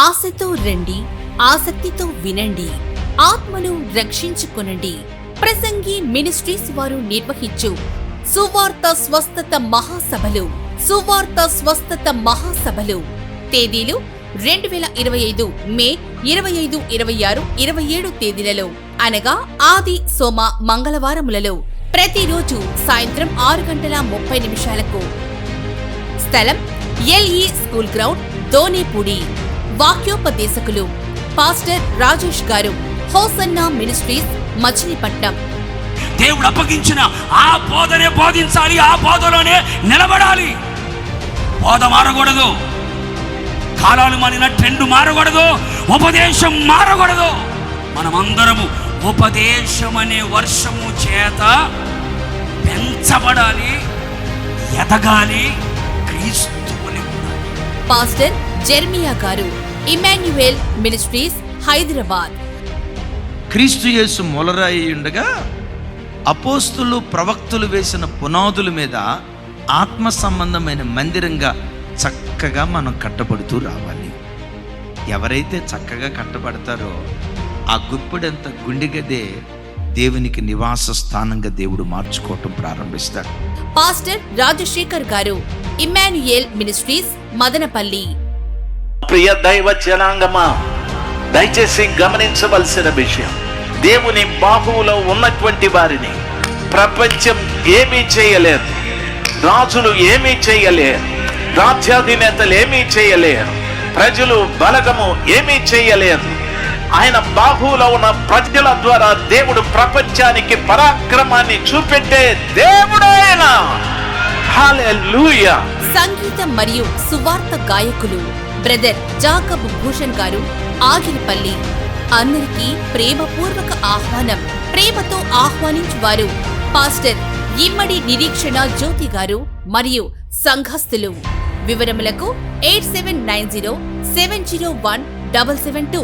ఆశతో రండి ఆసక్తితో వినండి ఆత్మను రక్షించుకొనండి. ప్రసంగి మినిస్ట్రీస్ వారు నిర్వహించు సువార్త స్వస్థత మహాసభలు సువార్త స్వస్థత మహాసభలు. తేదీలు రెండు వేల ఇరవై ఐదు మే ఇరవై ఐదు ఇరవై ఆరు ఇరవై ఏడు తేదీలలో అనగా ఆది సోమ మంగళవారములలో ప్రతిరోజు సాయంత్రం ఆరు గంటల ముప్పై నిమిషాలకు. స్థలం ఎల్ఈ స్కూల్ గ్రౌండ్ దోనేపూడి వాక్యోపదేశకులు పాస్టర్ రాజేష్ గారు హోసన్నా మినిస్ట్రీస్ మచిలీపట్నం. దేవుడు అప్పగించిన ఆ బోధనే బోధించాలి ఆ బోధలోనే నిలబడాలి. బోధ మారకూడదు. కాలాలు మారిన ట్రెండ్ మారకూడదు. ఉపదేశం మారకూడదు. మనమందరము ఉపదేశం అనే వర్షము చేత పెంచబడాలి ఎదగాలి క్రీస్తు. పాస్టర్ జెర్మియా గారు ఇమాన్యుయేల్ మినిస్ట్రీస్ హైదరాబాద్. క్రీస్తు యేసు మొలరాయి ఉండగా అపోస్తులు ప్రవక్తులు వేసిన పునాదుల మీద ఆత్మ సంబంధమైన మందిరంగా చక్కగా మనం కట్టబడుతూ రావాలి. ఎవరైతే చక్కగా కట్టబడతారో ఆ గుప్పెడంత గుండెగదే దేవునికి నివాస స్థానంగా దేవుడు మార్చుకోవటం ప్రారంభిస్తాడు. పాస్టర్ రాజశేఖర్ గారు ఇమాన్యుయేల్ మినిస్ట్రీస్ మదనపల్లి. ప్రియ దైవ జనాంగమా దయచేసి గమనించవలసిన విషయం. దేవుని బాహువులో ఉన్నటువంటి వారిని ప్రపంచం ఏమీ చేయలేదు రాజులు ఏమీ చేయలేరు. రాజ్యాధినేతలు ఏమీ చేయలేరు. ప్రజలు బలగము ఏమీ చేయలేరు. ఆయన బాహువులో ఉన్న ప్రజల ద్వారా దేవుడు ప్రపంచానికి పరాక్రమాన్ని చూపెట్టే దేవుడు ఆయన లూయా సంగీతం మరియు సువార్త గాయకులు. బ్రదర్ జాకబ్ భూషణ్ గారు ఆగిరిపల్లి. అందరికీ ప్రేమపూర్వక ఆహ్వానం. ప్రేమతో ఆహ్వానించువారు పాస్టర్ ఇమ్మడి నిరీక్షణ జ్యోతి గారు మరియు సంఘస్థులు. వివరములకు eight seven nine zero seven zero one double seven two.